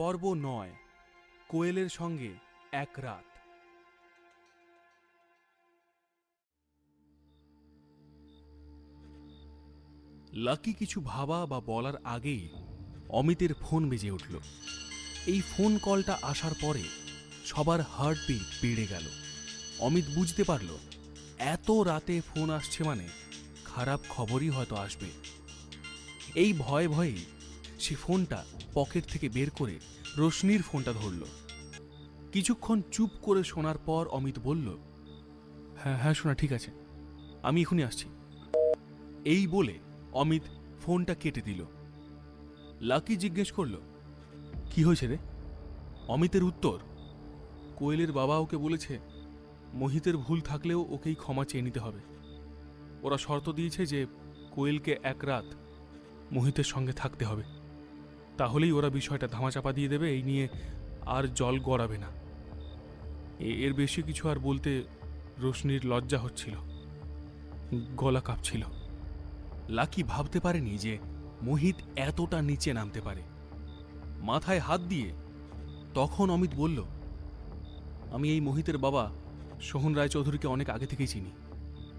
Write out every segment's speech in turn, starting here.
পর্ব নয়, কোয়েলের সঙ্গে এক রাত। লাকি কিছু ভাবা বা বলার আগেই অমিতের ফোন বেজে উঠল। এই ফোন কলটা আসার পরে সবার হার্টবিট বেড়ে গেল। অমিত বুঝতে পারল, এত রাতে ফোন আসছে মানে খারাপ খবরই হয়তো আসবে। এই ভয়ে ভয়েই সে ফোনটা পকেট থেকে বের করে রোশনির ফোনটা ধরল। কিছুক্ষণ চুপ করে শোনার পর অমিত বলল হ্যাঁ হ্যাঁ শোনা, ঠিক আছে। আমি এখনই আসছি। এই বলে অমিত ফোনটা কেটে দিল। লাকি জিজ্ঞেস করল, কি হয়েছে রে? অমিতের উত্তর, কোয়েলের বাবা ওকে বলেছে, মোহিতের ভুল থাকলেও ওকেই ক্ষমা চেয়ে নিতে হবে। ওরা শর্ত দিয়েছে যে কোয়েলকে এক রাত মোহিতের সঙ্গে থাকতে হবে। তাহলেই ওরা বিষয়টা ধামাচাপা দিয়ে দেবে, এই নিয়ে আর জল গড়াবে না। এর বেশি কিছু আর বলতে রোশনির লজ্জা হচ্ছিল। গলা কাঁপছিল। লাকি ভাবতে পারেনি যে মোহিত এতটা নিচে নামতে পারে। মাথায় হাত দিয়ে তখন অমিত বলল, আমি এই মোহিতের বাবা সোহন রায়চৌধুরীকে অনেক আগে থেকেই চিনি।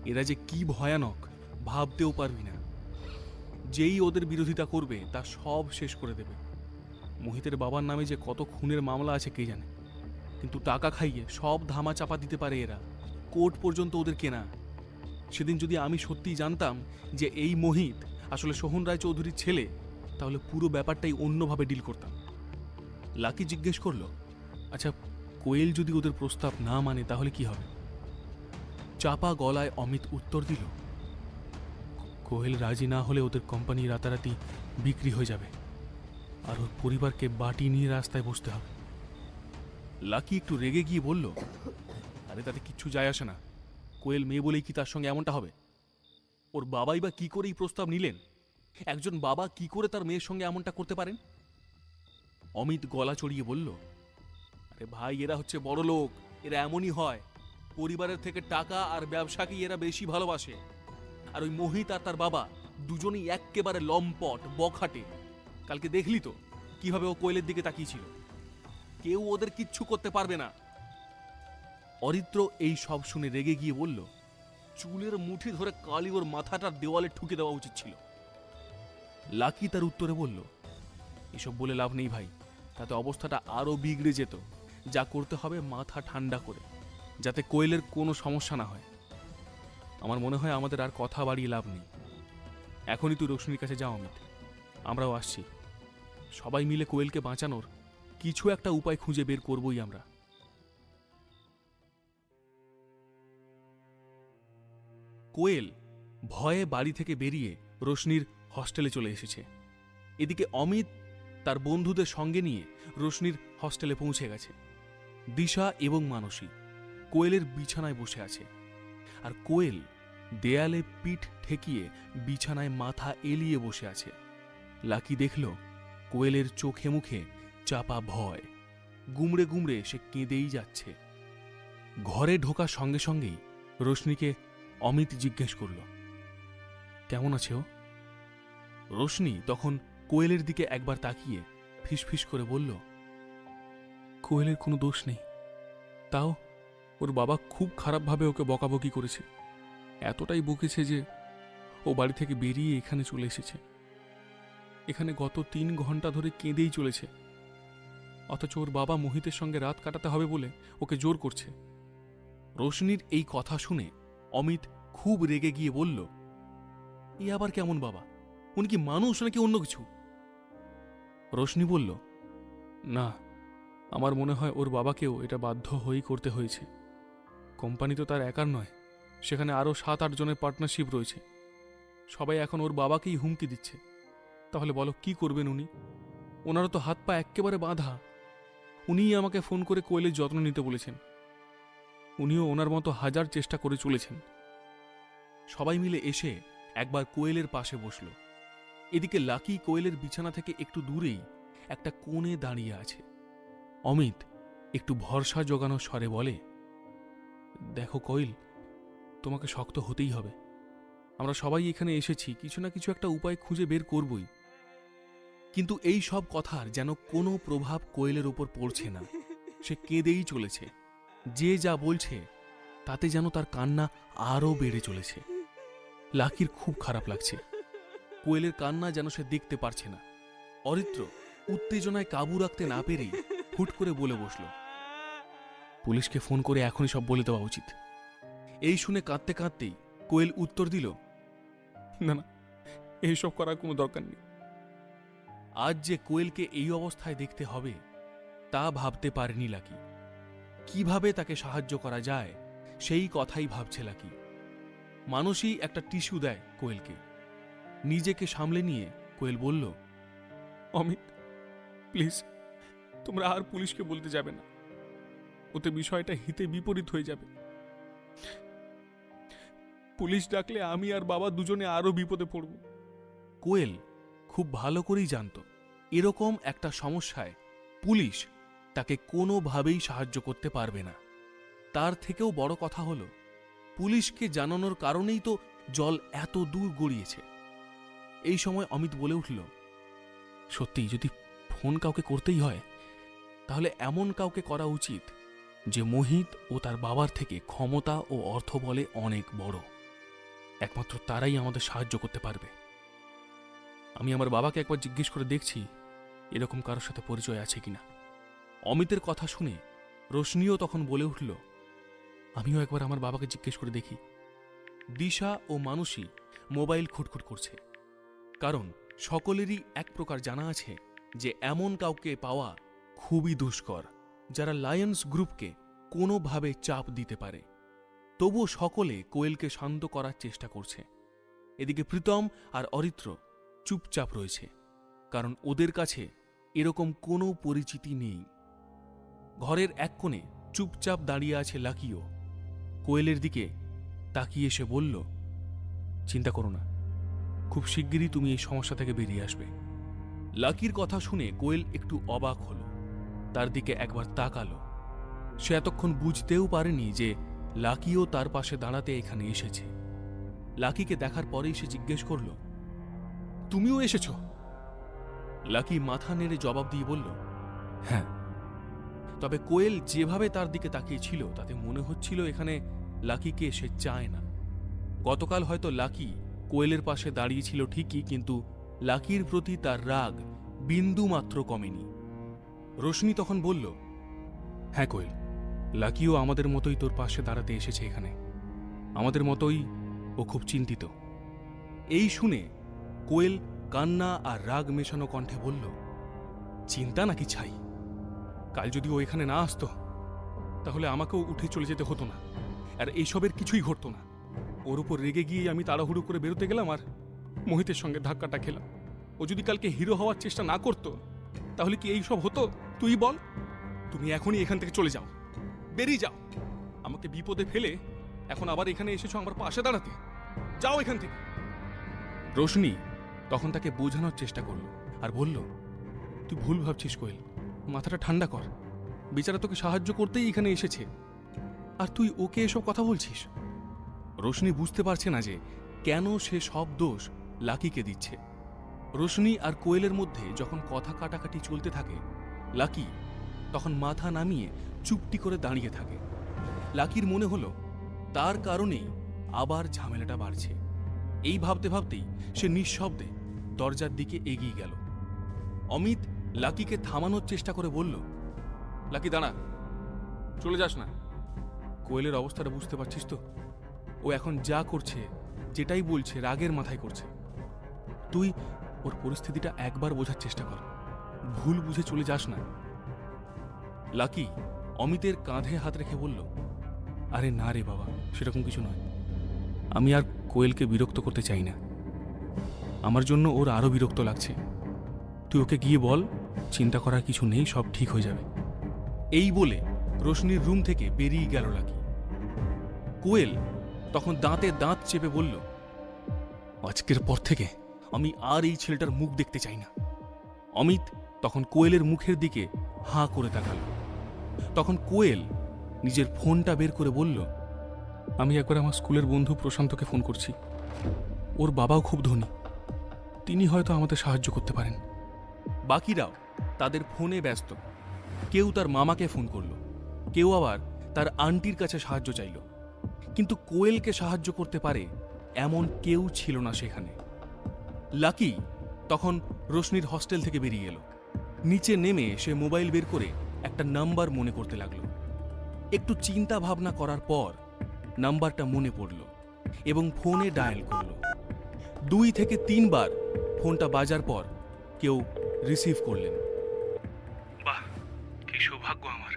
এরা যে কি ভয়ানক ভাবতেও পারবি না। যেই ওদের বিরোধিতা করবে, তা সব শেষ করে দেবে। মোহিতের বাবার নামে যে কত খুনের মামলা আছে, কে জানে? কিন্তু টাকা খাইয়ে সব ধামা চাপা দিতে পারে এরা। কোর্ট পর্যন্ত ওদের কেনা। সেদিন যদি আমি সত্যিই জানতাম যে এই মোহিত আসলে সোহন রায় চৌধুরীর ছেলে, তাহলে পুরো ব্যাপারটাই অন্যভাবে ডিল করতাম। লাকি জিজ্ঞেস করল আচ্ছা কোয়েল যদি ওদের প্রস্তাব না মানে তাহলে কি হবে? চাপা গলায় অমিত উত্তর দিল কোয়েল রাজি না হলে ওদের কোম্পানি রাতারাতি বিক্রি হয়ে যাবে। আর ওর পরিবারকে বাটি নিয়ে রাস্তায় বসতে হবে। লাকি একটু রেগে গিয়ে বলল, আরে তাতে কিচ্ছু যায় আসে না। কোয়েল মেয়ে বলেই কি তার সঙ্গে এমনটা হবে? ওর বাবাই বা কি করে এই প্রস্তাব নিলেন? একজন বাবা কি করে তার মেয়ের সঙ্গে এমনটা করতে পারেন? অমিত গলা চড়িয়ে বলল, আরে ভাই, এরা হচ্ছে বড় লোক। এরা এমনই হয়। পরিবারের থেকে টাকা আর ব্যবসাকেই এরা বেশি ভালোবাসে। আর ওই মোহিত আর তার বাবা দুজনেই এক্কেবারে লম্পট, বখাটে। কালকে দেখলি তো কীভাবে ও কোয়েলের দিকে তাকিয়েছিল। কেউ ওদের কিচ্ছু করতে পারবে না। অরিত্র এই সব শুনে রেগে গিয়ে বলল, চুলের মুঠি ধরে কালি ওর মাথাটার দেওয়ালে ঠুকে দেওয়া উচিত ছিল। লাকি তার উত্তরে বলল, এসব বলে লাভ নেই ভাই, তাতে অবস্থাটা আরও বিগড়ে যেত। যা করতে হবে মাথা ঠান্ডা করে, যাতে কোয়েলের কোনো সমস্যা না হয়। আমার মনে হয় আমাদের আর কথা বাড়িয়ে লাভ নেই। এখনই তুই রোশনির কাছে যাও, অমিত। আমরাও আসছি। সবাই মিলে কোয়েলকে বাঁচানোর কিছু একটা উপায় খুঁজে বের করবই আমরা। কোয়েল ভয়ে বাড়ি থেকে বেরিয়ে রোশনির হস্টেলে চলে এসেছে। এদিকে অমিত তার বন্ধুদের সঙ্গে নিয়ে রোশনির হস্টেলে পৌঁছে গেছে। দিশা এবং মানসী কোয়েলের বিছানায় বসে আছে। আর কোয়েল দেয়ালে পিঠ ঠেকিয়ে বিছানায় মাথা এলিয়ে বসে আছে। লাকি দেখল, কোয়েলের চোখে মুখে চাপা ভয়। গুমড়ে গুমড়ে সে কেঁদেই যাচ্ছে। ঘরে ঢোকার সঙ্গে সঙ্গেই রোশনিকে অমিত জিজ্ঞেস করল, কেমন আছে? ও রোশনি তখন কোয়েলের দিকে একবার তাকিয়ে ফিসফিস করে বলল, কোয়েলের কোনো দোষ নেই। তাও ওর বাবা খুব খারাপভাবে ওকে বকাবকি করেছে। এতটাই বকেছে যে ও বাড়ি থেকে বেরিয়ে এখানে চলে এসেছে। এখানে গত তিন ঘণ্টা ধরে কেঁদেই চলেছে। অথচ ওর বাবা মোহিতের সঙ্গে রাত কাটাতে হবে বলে ওকে জোর করছে। রোশনির এই কথা শুনে অমিত খুব রেগে গিয়ে বলল, এ আবার কেমন বাবা? উনি কি মানুষ নাকি অন্য কিছু? রোশনি বলল, না, আমার মনে হয় ওর বাবাকেও এটা বাধ্য হয়েই করতে হয়েছে। কোম্পানি তো তার একার নয়, সেখানে আরও সাত আট জনের পার্টনারশিপ রয়েছে। সবাই এখন ওর বাবাকেই হুমকি দিচ্ছে। তাহলে বলো কি করবেন উনি? ওনারও তো হাত পা একেবারে বাঁধা। উনিই আমাকে ফোন করে কোয়েলের যত্ন নিতে বলেছেন। উনিও ওনার মতো হাজার চেষ্টা করে চলেছেন। সবাই মিলে এসে একবার কোয়েলের পাশে বসল। এদিকে লাকি কোয়েলের বিছানা থেকে একটু দূরেই একটা কোণে দাঁড়িয়ে আছে। অমিত একটু ভরসা জোগানো স্বরে বলে দেখো কোয়েল তোমাকে শক্ত হতেই হবে। আমরা সবাই এখানে এসেছি, কিছু না কিছু একটা উপায় খুঁজে বের করবই। কিন্তু এই সব কথার যেন কোনো প্রভাব কোয়েলের উপর পড়ছে না। সে কেঁদেই চলেছে। যে যা বলছে, তাতে যেন তার কান্না আরও বেড়ে চলেছে। লাকির খুব খারাপ লাগছে। কোয়েলের কান্না যেন সে দেখতে পারছে না। অরিত্র উত্তেজনায় কাবু রাখতে না পেরেই হুট করে বলে বসল। পুলিশকে ফোন করে এখনই সব বলে দেওয়া উচিত। এই শুনে কাঁদতে কাঁদতেই কোয়েল উত্তর দিল, না না, এইসব করার কোনো দরকার নেই। আজ যে কোয়েলকে এই অবস্থায় দেখতে হবে, তা ভাবতে পারেনি লাকি। কীভাবে তাকে সাহায্য করা যায়, সেই কথাই ভাবছে লাকি। মানুষই একটা টিস্যু দেয় কোয়েলকে। নিজেকে সামলে নিয়ে কোয়েল বলল, অমিত, প্লিজ, তোমরা আর পুলিশকে বলতে যাবে না। ওতে বিষয়টা হিতে বিপরীত হয়ে যাবে। পুলিশ ডাকলে আমি আর বাবা দুজনে আরও বিপদে পড়ব। কোয়েল, খুব ভালো করেই জানত, এরকম একটা সমস্যায় পুলিশ তাকে কোনোভাবেই সাহায্য করতে পারবে না। তার থেকেও বড় কথা হলো, পুলিশকে জানানোর কারণেই তো জল এত দূর গড়িয়েছে। এই সময় অমিত বলে উঠল সত্যি যদি ফোন কাউকে করতেই হয়, তাহলে এমন কাউকে করা উচিত যে মোহিত ও তার বাবার থেকে ক্ষমতা ও অর্থ বলে অনেক বড়। একমাত্র তারাই আমাদের সাহায্য করতে পারবে। আমি আমার বাবাকে একবার জিজ্ঞেস করে দেখছি, এরকম কারোর সাথে পরিচয় আছে কিনা। অমিতের কথা শুনে রোশনিও তখন বলে উঠল, আমিও একবার আমার বাবাকে জিজ্ঞেস করে দেখি। দিশা ও মানুষই মোবাইল খুটখুট করছে। কারণ সকলেরই এক প্রকার জানা আছে যে, এমন কাউকে পাওয়া খুবই দুষ্কর। যারা লায়ন্স গ্রুপকে কোনোভাবে চাপ দিতে পারে। তবুও সকলে কোয়েলকে শান্ত করার চেষ্টা করছে। এদিকে প্রীতম আর অরিত্র চুপচাপ রয়েছে, কারণ ওদের কাছে এরকম কোনো পরিচিতি নেই। ঘরের এক কোণে চুপচাপ দাঁড়িয়ে আছে লাকিও। কোয়েলের দিকে তাকিয়ে এসে বলল, চিন্তা করো না, খুব শিগগিরই তুমি এই সমস্যা থেকে বেরিয়ে আসবে। লাকির কথা শুনে কোয়েল একটু অবাক হলো। তার দিকে একবার তাকালো। সে এতক্ষণ বুঝতেও পারেনি যে লাকিও তার পাশে দাঁড়াতে এখানে এসেছে। লাকিকে দেখার পরেই সে জিজ্ঞেস করল, তুমিও এসেছ? লাকি মাথা নেড়ে জবাব দিয়ে বলল হ্যাঁ। তবে কোয়েল যেভাবে তার দিকে তাকিয়েছিল, তাতে মনে হচ্ছিল এখানে লাকিকে সে চায় না। গতকাল হয়তো লাকি কোয়েলের পাশে দাঁড়িয়েছিল ঠিকই, কিন্তু লাকির প্রতি তার রাগ বিন্দু মাত্র কমেনি। রোশনি তখন বলল হ্যাঁ কোয়েল, লাকিও আমাদের মতোই তোর পাশে দাঁড়াতে এসেছে এখানে। আমাদের মতোই ও খুব চিন্তিত। এই শুনে কোয়েল কান্না আর রাগ মেশানো কণ্ঠে বলল, চিন্তা নাকি ছাই? কাল যদি ও এখানে না আসতো, তাহলে আমাকেও উঠে চলে যেতে হতো না। আর এইসবের কিছুই ঘটতো না। ওর উপর রেগে গিয়ে আমি তাড়াহুড়ো করে বেরোতে গেলাম আর মোহিতের সঙ্গে ধাক্কাটা খেলাম। ও যদি কালকে হিরো হওয়ার চেষ্টা না করতো তাহলে কি এই সব হতো? তুই বল। তুমি এখনই এখান থেকে চলে যাও। বেরিয়ে যাও। আমাকে বিপদে ফেলে এখন আবার এখানে এসেছ আমার পাশে দাঁড়াতে। যাও এখান থেকে। রোশনি তখন তাকে বোঝানোর চেষ্টা করল আর বলল, তুই ভুল ভাবছিস কোয়েল। মাথাটা ঠান্ডা কর। বেচারা তোকে সাহায্য করতেই এখানে এসেছে। আর তুই ওকে এসব কথা বলছিস? রোশনি বুঝতে পারছে না যে কেন সে সব দোষ লাকিকে দিচ্ছে। রোশনি আর কোয়েলের মধ্যে যখন কথা কাটাকাটি চলতে থাকে, লাকি তখন মাথা নামিয়ে চুপটি করে দাঁড়িয়ে থাকে। লাকির মনে হলো, তার কারণেই আবার ঝামেলাটা বাড়ছে। এই ভাবতে ভাবতেই সে নিঃশব্দে দরজার দিকে এগিয়ে গেল। অমিত লাকিকে থামানোর চেষ্টা করে বলল, লাকি, দাঁড়া। চলে যাস না। কোয়েলের অবস্থাটা বুঝতে পারছিস তো? ও এখন যা করছে, যেটাই বলছে, রাগের মাথায় করছে। তুই ওর পরিস্থিতিটা একবার বোঝার চেষ্টা কর। ভুল বুঝে চলে যাস না। লাকি, অমিতের কাঁধে হাত রেখে বলল, আরে না রে বাবা, সেরকম কিছু নয়। আমি আর কোয়েলকে বিরক্ত করতে চাই না। আমার জন্য ওর আরও বিরক্ত লাগছে। তুই ওকে গিয়ে বল, চিন্তা করার কিছু নেই, সব ঠিক হয়ে যাবে। এই বলে রোশনির রুম থেকে বেরিয়ে গেল লাকি। কোয়েল তখন দাঁতে দাঁত চেপে বলল, আজকের পর থেকে আমি আর এই ছেলেটার মুখ দেখতে চাই না। অমিত তখন কোয়েলের মুখের দিকে হাঁ করে তাকাল। তখন কোয়েল নিজের ফোনটা বের করে বলল, আমি একবার আমার স্কুলের বন্ধু প্রশান্তকে ফোন করছি। ওর বাবাও খুব ধনী। তিনি হয়তো আমাদের সাহায্য করতে পারেন। বাকিরাও তাদের ফোনে ব্যস্ত। কেউ তার মামাকে ফোন করল। কেউ আবার তার আন্টির কাছে সাহায্য চাইল। কিন্তু কোয়েলকে সাহায্য করতে পারে এমন কেউ ছিল না সেখানে। লাকি তখন রোশনির হস্টেল থেকে বেরিয়ে এলো। নিচে নেমে সে মোবাইল বের করে একটা নাম্বার মনে করতে লাগল। একটু চিন্তা ভাবনা করার পর নাম্বারটা মনে পড়ল এবং ফোনে ডায়াল করল। দুই থেকে তিনবার ফোনটা বাজার পর কেউ রিসিভ করলেন। বাহ, কি সৌভাগ্য আমার।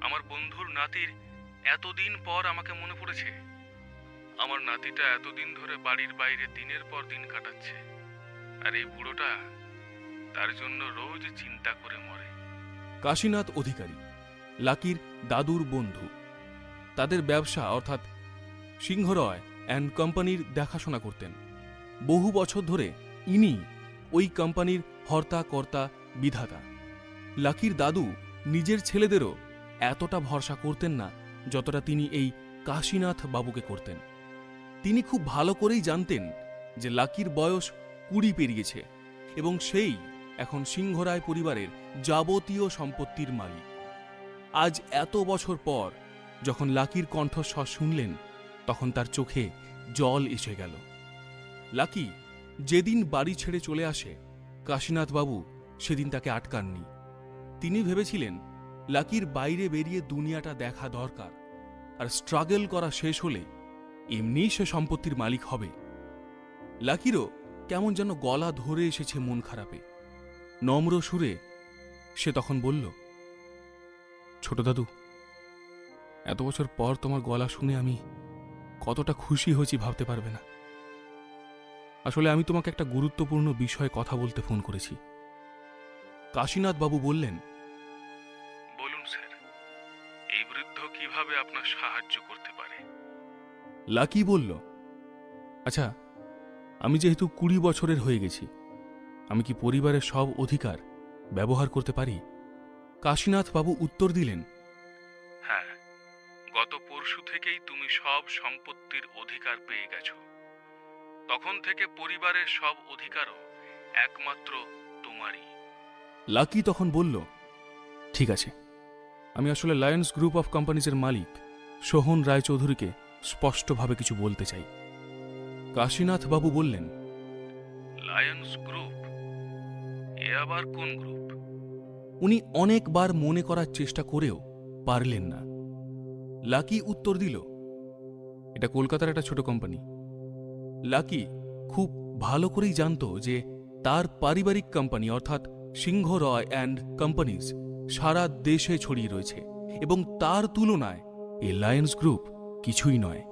আমার বন্ধুর নাতির এতদিন পর আমাকে মনে পড়েছে। আমার নাতিটা এতদিন ধরে বাড়ির বাইরে দিনের পর দিন কাটাচ্ছে। আর এই বুড়োটা তার জন্য রোজ চিন্তা করে মরে। কাশীনাথ অধিকারী, লাকির দাদুর বন্ধু। তাদের ব্যবসা অর্থাৎ সিংহরয় অ্যান্ড কোম্পানির দেখাশোনা করতেন। বহু বছর ধরে ইনি ওই কোম্পানির হর্তা কর্তা বিধাতা। লাকির দাদু নিজের ছেলেদেরও এতটা ভরসা করতেন না, যতটা তিনি এই কাশীনাথ বাবুকে করতেন। তিনি খুব ভালো করেই জানতেন যে লাকির বয়স কুড়ি পেরিয়েছে এবং সেই এখন সিংহরায় পরিবারের যাবতীয় সম্পত্তির মালিক। আজ এত বছর পর যখন লাকির কণ্ঠস্বর শুনলেন, তখন তার চোখে জল এসে গেল। লাকি যেদিন বাড়ি ছেড়ে চলে আসে, কাশীনাথবাবু সেদিন তাকে আটকাননি। তিনি ভেবেছিলেন, লাকির বাইরে বেরিয়ে দুনিয়াটা দেখা দরকার, আর স্ট্রাগল করা শেষ হলে এমনিই সে সম্পত্তির মালিক হবে। লাকিরও কেমন যেন গলা ধরে এসেছে মন খারাপে। নম্র সুরে সে তখন বলল, ছোট দাদু, এত বছর পর তোমার গলা শুনে আমি কতটা খুশি হয়েছি ভাবতে পারবে না। আসলে আমি তোমাকে একটা গুরুত্বপূর্ণ বিষয়ে কথা বলতে ফোন করেছি। কাশীনাথ বাবু বললেন, বলুন স্যার, এই বৃদ্ধ কীভাবে আপনার সাহায্য করতে লাকি বলল আচ্ছা আমি যেহেতু কুড়ি বছরের হয়ে গেছি আমি কি পরিবারের সব অধিকার ব্যবহার করতে পারি? কাশীনাথ বাবু উত্তর দিলেন হ্যাঁ গত পরশু থেকেই তুমি সব সম্পত্তির অধিকার পেয়ে গেছো। তখন থেকে পরিবারের সব অধিকারও একমাত্র তোমারই। লাকি তখন বলল ঠিক আছে আমি আসলে লায়ন্স গ্রুপ অফ কোম্পানিজের মালিক সোহন রায়চৌধুরীকে স্পষ্টভাবে কিছু বলতে চাই। কাশীনাথ বাবু বললেন লায়ন্স গ্রুপ এ আবার কোন গ্রুপ উনি অনেকবার মনে করার চেষ্টা করেও পারলেন না। লাকি উত্তর দিল এটা কলকাতার একটা ছোট কোম্পানি লাকি খুব ভালো করেই জানতো যে তার পারিবারিক কোম্পানি অর্থাৎ সিংহ রয় অ্যান্ড কোম্পানিজ সারা দেশে ছড়িয়ে রয়েছে এবং তার তুলনায় এ লায়ন্স গ্রুপ কিছুই নয়।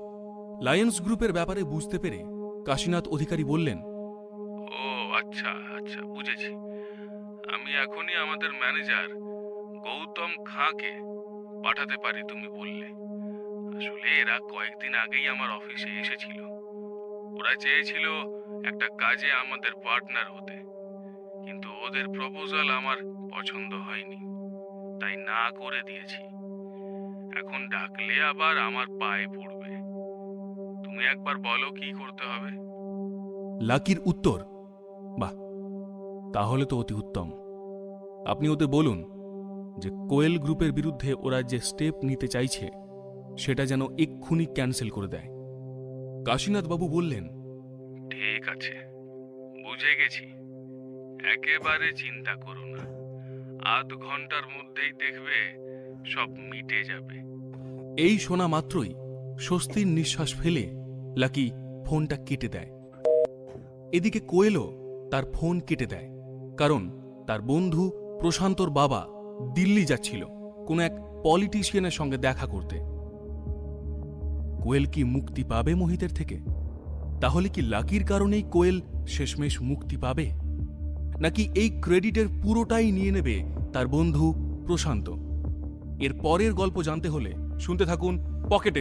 লায়ন্স গ্রুপের ব্যাপারে বুঝতে পেরে কাশীনাথ অধিকারী বললেন, ও আচ্ছা আচ্ছা বুঝেছি। আমি এখনই আমাদের ম্যানেজার গৌতম খাঁকে পাঠাতে পারি, তুমি বললে। আসলে এরা কয়েকদিন আগেই আমার অফিসে এসেছিল। ওরা চেয়েছিল একটা কাজে আমাদের পার্টনার হতে। কিন্তু ওদের প্রপোজাল আমার পছন্দ হয়নি। তাই না করে দিয়েছি। এখন ডাকলে আবার আমার পায়ে পড়বে। তুমি একবার বলো কি করতে হবে? লাকির উত্তর। বাহ তাহলে তো অতি উত্তম। আপনি ওদের বলুন যে কোয়েল গ্রুপের বিরুদ্ধে ওরা যে স্টেপ নিতে চাইছে সেটা যেন এক্ষুনি ক্যান্সেল করে দেয়। কাশীনাথ বাবু বললেন ঠিক আছে বুঝে গেছি। একেবারে চিন্তা করো না। আধ ঘণ্টার মধ্যেই দেখবে সব মিটে যাবে। এই শোনা মাত্রই স্বস্তির নিঃশ্বাস ফেলে লাকি ফোনটা কেটে দেয়। এদিকে কোয়েলও তার ফোন কেটে দেয়, কারণ তার বন্ধু প্রশান্তর বাবা দিল্লি যাচ্ছিল কোনো এক পলিটিশিয়ানের সঙ্গে দেখা করতে। কোয়েল কি মুক্তি পাবে মোহিতের থেকে? তাহলে কি লাকির কারণেই কোয়েল শেষমেশ মুক্তি পাবে? নাকি এই ক্রেডিটের পুরোটাই নিয়ে নেবে তার বন্ধু প্রশান্ত? এর পরের গল্প জানতে হলে শুনতে থাকুন পকেটে